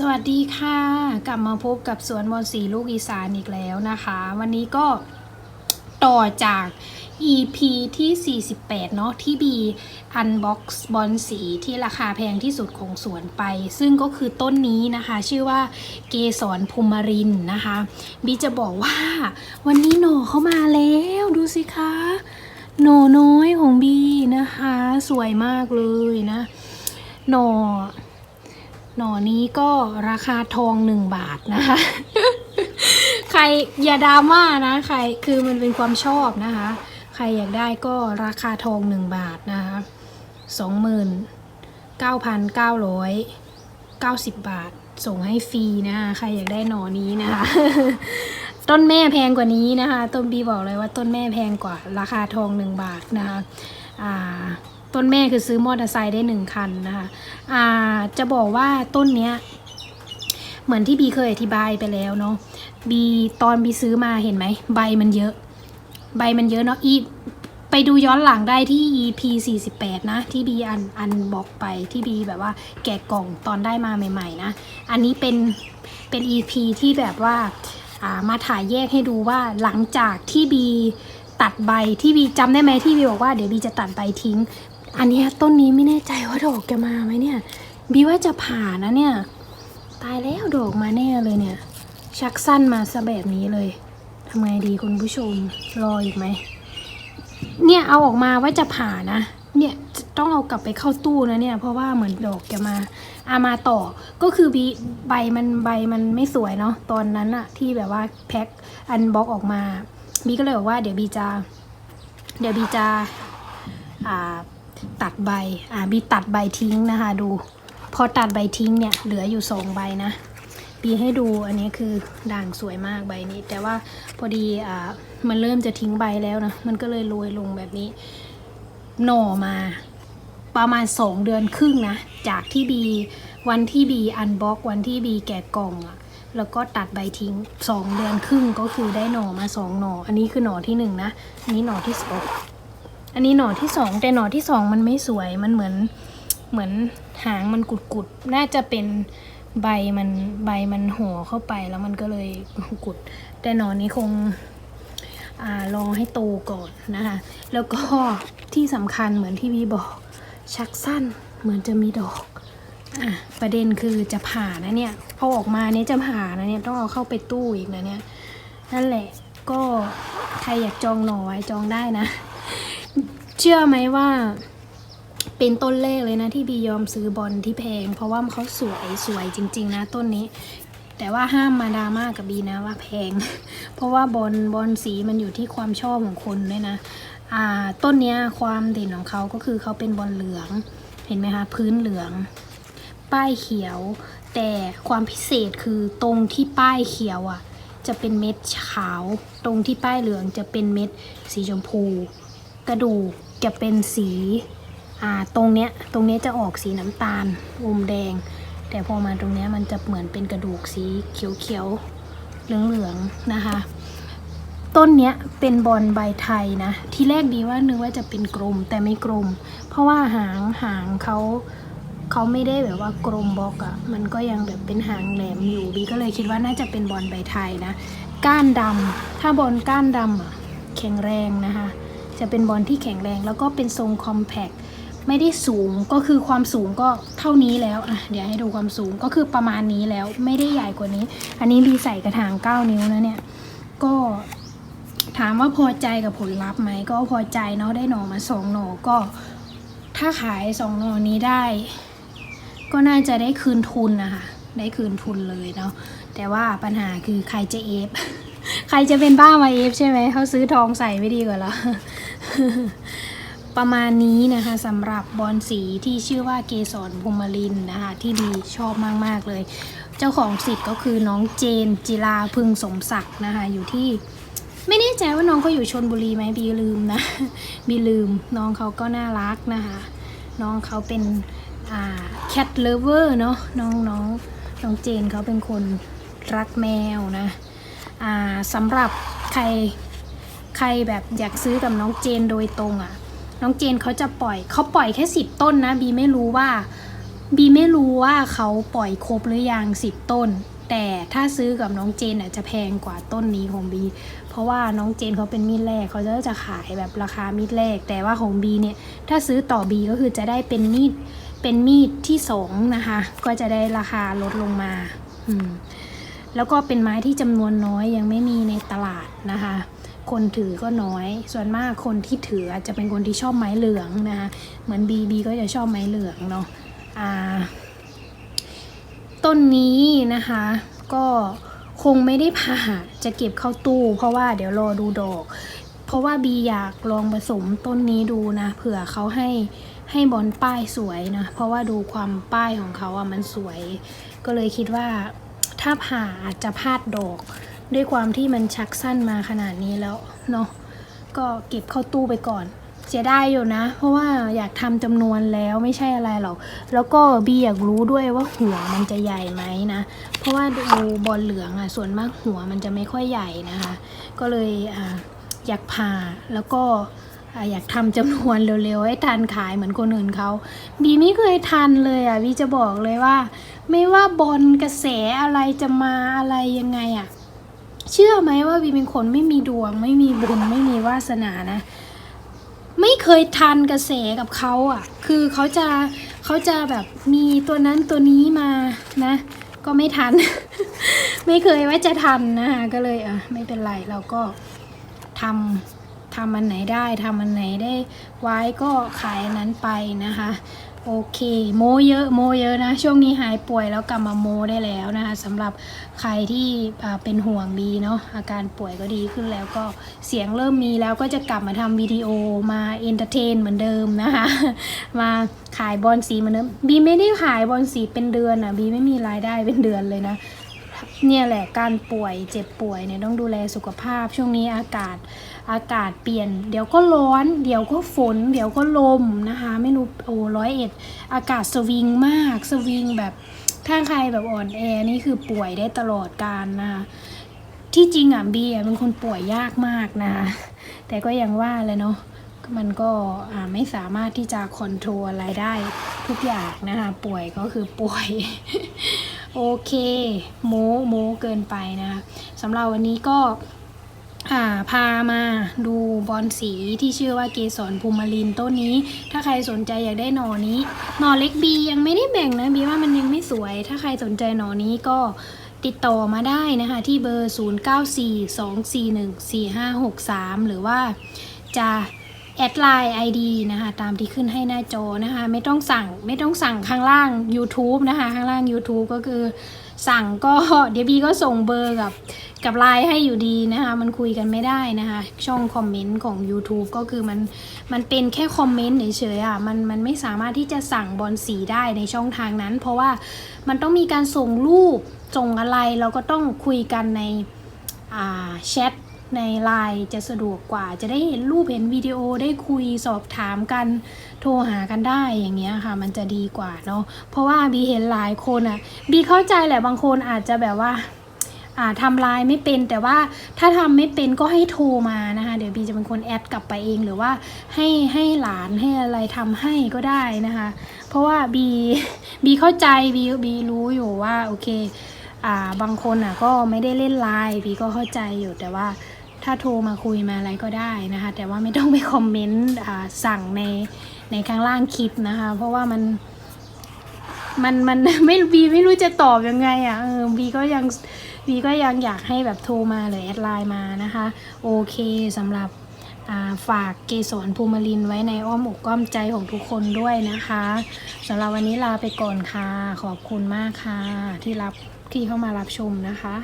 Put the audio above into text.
สวัสดีค่ะ กลับมาพบกับสวนบอลสีลูกอีสานอีกแล้วนะคะ วันนี้ก็ต่อจาก EP ที่ 48 เนาะที่บีอันบ็อกซ์บอลสีที่ราคาแพงที่สุดของสวนไป ซึ่งก็คือต้นนี้นะคะ ชื่อว่าเกสรภูมิรินนะคะ บีจะบอกว่า วันนี้หน่อเข้ามาแล้วดูสิคะ หน่อน้อยของบีนะคะ สวยมากเลยนะ หน่อ หน่อนี้ก็ราคาทองหนึ่งบาทนะคะ ใครอย่าดราม่านะ ใครคือมันเป็นความชอบนะคะ ใครอยากได้ก็ราคาทองหนึ่งบาทนะคะสองหมื่นเก้าพันเก้าร้อยเก้าสิบบาทส่งให้ฟรีนะคะใครอยากได้หน่อนี้นะคะ ต้นแม่แพงกว่านี้นะคะ ต้นบีบอกเลยว่าต้นแม่แพงกว่าราคาทองหนึ่งบาทนะคะ อ่า ต้นแม่คือซื้อมอเตอร์ไซค์ได้หนึ่งคันนะคะอ่าจะบอกว่าต้นเนี้ยเหมือนที่บีเคยอธิบายไปแล้วเนาะบีตอนบีซื้อมาเห็นไหมใบมันเยอะ ใบมันเยอะเนาะอีไปดูย้อนหลังได้ที่ EP 48 นะ ที่บีอันอันบอกไปที่บีแบบว่าแกะกล่องตอนได้มาใหม่ ๆ นะ อันนี้เป็นเป็น EP ที่แบบว่าอ่ามาถ่ายแยกให้ดูว่าหลังจากที่บีตัดใบที่บีจำได้ไหมที่บีบอกว่าเดี๋ยวบีจะตัดใบทิ้ง อันนี้ต้นนี้ไม่แน่ใจว่าดอกจะมาไหมเนี่ย บีว่าจะผ่านะเนี่ย ตายแล้วดอกมาแน่เลยเนี่ย ชักสั้นมาซะแบบนี้เลยทำไงดีคุณผู้ชมรออีกไหม เนี่ยเอาออกมาว่าจะผ่านะ เนี่ยต้องเอากลับไปเข้าตู้นะเนี่ย เพราะว่าเหมือนดอกจะมาอามาต่อ ก็คือบีใบมันใบมันไม่สวยเนาะตอนนั้นอะที่แบบว่าแพ็คอันบล็อกออกมา บีก็เลยบอกว่าเดี๋ยวบีจะ เดี๋ยวบีจะอ่า ตัดใบ อ่าบีตัดใบทิ้งนะคะ ดู พอตัดใบทิ้งเนี่ย เหลืออยู่สองใบนะบีให้ดูอันนี้คือด่างสวยมากใบนี้ แต่ว่าพอดีอ่ามันเริ่มจะทิ้งใบแล้วนะ มันก็เลยโรยลงแบบนี้ หน่อมา ประมาณสองเดือนครึ่งนะ จากที่บีวันที่บีอันบ็อกวันที่บีแกะกล่องอะแล้วก็ตัดใบทิ้งสองเดือนครึ่งก็คือได้หน่อมาสองหน่อ อันนี้คือหน่อที่หนึ่งนะ อันนี้หน่อที่สอง อันนี้หน่อที่สองแต่หน่อที่สองมันไม่สวยมันเหมือนเหมือนหางมันกุดกุดๆน่าจะเป็นใบมันใบมันห่อเข้าไปแล้วมันก็เลยกุด แต่หนอนี้คงอรอให้โตก่อนนะคะ แล้วก็ที่สำคัญเหมือนที่วีบอกชักสั้นเหมือนจะมีดอกอะประเด็นคือจะผ่านะเนี่ยพอออกมาเนี่ยจะผ่านะเนี่ยต้องเอาเข้าไปตู้อีกนะเนี่ยนั่นแหละก็ใครอยากจองหน่อไว้จองได้นะ เชื่อไหมว่า เป็นต้นเลขเลยนะที่บียอมซื้อบอลที่แพง เพราะว่าเขาสวยสวยจริง ๆ นะต้นนี้ แต่ว่าห้ามมาดราม่ากับบีนะว่าแพง เพราะว่าบอลบอลสีมันอยู่ที่ความชอบของคนด้วยนะอ่าต้นเนี้ยความเด่นของเขาก็คือเขาเป็นบอลเหลืองเห็นไหมคะพื้นเหลือง ป้ายเขียว แต่ความพิเศษคือตรงที่ป้ายเขียวอะ จะเป็นเม็ดขาว ตรงที่ป้ายเหลืองจะเป็นเม็ดสีชมพู กระดูก จะเป็นสีอ่าตรงเนี้ยตรงเนี้ยจะออกสีน้ำตาลอมแดง แต่พอมาตรงเนี้ยมันจะเหมือนเป็นกระดูกสีเขียวๆเหลืองๆนะคะ ต้นเนี้ยเป็นบอลใบไทยนะ ที่แรกดีว่านึกว่าจะเป็นกลมแต่ไม่กลม เพราะว่าหางหางเขาเขาไม่ได้แบบว่ากลมบล็อกอะ่ะมันก็ยังแบบเป็นหางแหลมอยู่บีก็เลยคิดว่าน่าจะเป็นบอลใบไทยนะ ก้านดำถ้าบอลก้านดำอะแข็งแรงนะคะ จะเป็นบอลที่แข็งแรง แล้วก็เป็นทรงคอมแพคไม่ได้สูงก็คือความสูงก็เท่านี้แล้วอะเดี๋ยวให้ดูความสูงก็คือประมาณนี้แล้วไม่ได้ใหญ่กว่านี้ อันนี้บีใส่กระถาง 9 นิ้วนะเนี่ยก็ถามว่าพอใจกับผลลัพธ์ไหมก็พอใจเนาะได้หน่อมาสองหน่อก็ ถ้าขายสองหน่อนี้ได้ ก็น่าจะได้คืนทุนนะคะได้คืนทุนเลยเนาะแต่ว่าปัญหาคือใครจะเอฟใครจะเป็นบ้ามาเอฟใช่ไหมเขาซื้อทองใส่ไม่ดีกว่าเหรอ ประมาณนี้นะคะสำหรับบอลสีที่ชื่อว่าเกสรภูมิลินนะคะที่ดีชอบมาก ๆ เลย เจ้าของสิทธิ์ก็คือน้องเจนจิลาพึงสมศักดิ์นะคะอยู่ที่ไม่แน่ใจว่าน้องเขาอยู่ชนบุรีไหมบีลืมนะบีลืมน้องเขาก็น่ารักนะคะ น้องเขาเป็นแคทเลเวอร์เนาะน้องน้องน้องเจนเขาเป็นคนรักแมวนะสำหรับใคร ใครแบบอยากซื้อกับน้องเจนโดยตรงอะ่ะ น้องเจนเขาจะปล่อยเขาปล่อยแค่สิบต้นนะบีไม่รู้ว่าบีไม่รู้ว่าเขาปล่อยครบหรือยังสิบต้น แต่ถ้าซื้อกับน้องเจนอะจะแพงกว่าต้นนี้ของบี เพราะว่าน้องเจนเขาเป็นมีดแรกเขาจะจะขายแบบราคามีดแรก แต่ว่าของบีเนี่ยถ้าซื้อต่อบีก็คือจะได้เป็นมีดเป็นมีดที่สองนะคะ ก็จะได้ราคาลดลงมา อืมแล้วก็เป็นไม้ที่จำนวนน้อยยังไม่มีในตลาดนะคะ คนถือก็น้อย ส่วนมากคนที่ถืออาจจะเป็นคนที่ชอบไม้เหลืองนะคะเหมือนบีบีก็จะชอบไม้เหลืองเนาะอ่าต้นนี้นะคะก็คงไม่ได้ผ่าจะเก็บเข้าตู้ เพราะว่าเดี๋ยวรอดูดอก เพราะว่าบีอยากลองผสมต้นนี้ดูนะเผื่อเขาให้ให้บอลป้ายสวยนะ เพราะว่าดูความป้ายของเขาอะมันสวย ก็เลยคิดว่าถ้าผ่าอาจจะพลาดดอก ด้วยความที่มันชักสั้นมาขนาดนี้แล้วเนาะก็เก็บเข้าตู้ไปก่อน เสียดายอยู่นะ เพราะว่าอยากทำจำนวนแล้วไม่ใช่อะไรหรอก แล้วก็บีอยากรู้ด้วยว่าหัวมันจะใหญ่ไหมนะ เพราะว่าดูบอลเหลืองอะส่วนมากหัวมันจะไม่ค่อยใหญ่นะคะ ก็เลยอ่าอยากผ่าแล้วก็อยากทำจำนวนเร็วๆ ให้ทันขายเหมือนคนอื่นเขาบีไม่เคยทันเลยอะบีจะบอกเลยว่า ไม่ว่าบอลกระแสอะไรจะมาอะไรยังไงอะ เชื่อไหมว่าบีเป็นคนไม่มีดวง ไม่มีบุญไม่มีวาสนานะ ไม่เคยทันกระแสกับเขาอะ คือเขาจะเขาจะแบบมีตัวนั้นตัวนี้มานะ ก็ไม่ทัน ไม่เคยว่าจะทันนะคะก็เลยอะไม่เป็นไรเราก็ทำทำอันไหนได้ทำอันไหนได้ไว้ก็ขายอันนั้นไปนะคะ โอเคโมเยอะโมเยอะนะ ช่วงนี้หายป่วยแล้วกลับมาโมได้แล้วนะคะสำหรับใครที่เป็นห่วงบีเนาะอาการป่วยก็ดีขึ้นแล้วก็เสียงเริ่มมีแล้วก็จะกลับมาทำวิดีโอมาเอนเตอร์เทนเหมือนเดิมนะคะ มาขายบอลสีเหมือนเดิมบีไม่ได้ขายบอลสีเป็นเดือนอะบีไม่มีรายได้เป็นเดือนเลยนะ เนี่ยแหละการป่วยเจ็บป่วยเนี่ยต้องดูแลสุขภาพ ช่วงนี้อากาศอากาศเปลี่ยน เดี๋ยวก็ร้อน เดี๋ยวก็ฝน เดี๋ยวก็ลมนะคะ ไม่รู้โอ้ร้อยเอ็ดอากาศสวิงมากสวิงแบบถ้าใครแบบอ่อนแอนี่คือป่วยได้ตลอดการนะคะที่จริงอะบีอะเป็นคนป่วยยากมากนะคะแต่ก็ยังว่าเลยเนาะมันก็ไม่สามารถที่จะคอนโทรลอะไรได้ทุกอย่างนะคะป่วยก็คือป่วย โอเค โมโมเกินไปนะคะสำหรับวันนี้ก็าพามาดูบอลสีที่ชื่อว่าเกสรภูมิลินต้นนี้ ถ้าใครสนใจอยากได้หน่อนี้หน่อเล็กบียังไม่ได้แบ่งนะบีว่ามันยังไม่สวย ถ้าใครสนใจหน่อนี้ก็ติดต่อมาได้นะคะที่เบอร์ 0942414563 หรือว่าจะ แอดไลน์ ID นะคะตามที่ขึ้นให้หน้าจอนะคะไม่ต้องสั่งไม่ต้องสั่งข้างล่าง YouTube นะคะข้างล่าง YouTube ก็คือสั่งก็เดี๋ยวบีก็ส่งเบอร์กับกับไลน์ให้อยู่ดีนะคะมันคุยกันไม่ได้นะคะช่องคอมเมนต์ของ YouTube ก็คือมันมันเป็นแค่คอมเมนต์เฉยๆอะมันมันไม่สามารถที่จะสั่งบอลสีได้ในช่องทางนั้น เพราะว่ามันต้องมีการส่งรูปส่งอะไรเราก็ต้องคุยกันในแชท ในไลน์จะสะดวกกว่า จะได้เห็นรูปเห็นวิดีโอได้คุยสอบถามกันโทรหากันได้อย่างเงี้ยค่ะ มันจะดีกว่าเนาะเพราะว่าบีเห็นหลายคนอะบีเข้าใจแหละบางคนอาจจะแบบว่าอ่าทำไลน์ไม่เป็นแต่ว่าถ้าทำไม่เป็นก็ให้โทรมานะคะ เดี๋ยวบีจะเป็นคนแอดกลับไปเองหรือว่าให้ให้หลานให้อะไรทำให้ก็ได้นะคะ เพราะว่าบีบีเข้าใจบีบีรู้อยู่ว่าโอเค อ่าบางคนอะก็ไม่ได้เล่นไลน์บีก็เข้าใจอยู่แต่ว่า ถ้าโทรมาคุยมาอะไรก็ได้นะคะ แต่ว่าไม่ต้องไปคอมเมนต์สั่งในในข้างล่างคลิปนะคะ เพราะว่ามันมันมันไม่บีไม่รู้จะตอบยังไงอะเออบีก็ยังบีก็ยังอยากให้แบบโทรมาหรือแอดไลน์มานะคะ โอเคสำหรับฝากเกสรภูมิลินไว้ในอ้อมอกอ้อมใจของทุกคนด้วยนะคะสำหรับวันนี้ลาไปก่อนค่ะ ขอบคุณมากค่ะ ที่รับที่เข้ามารับชมนะคะ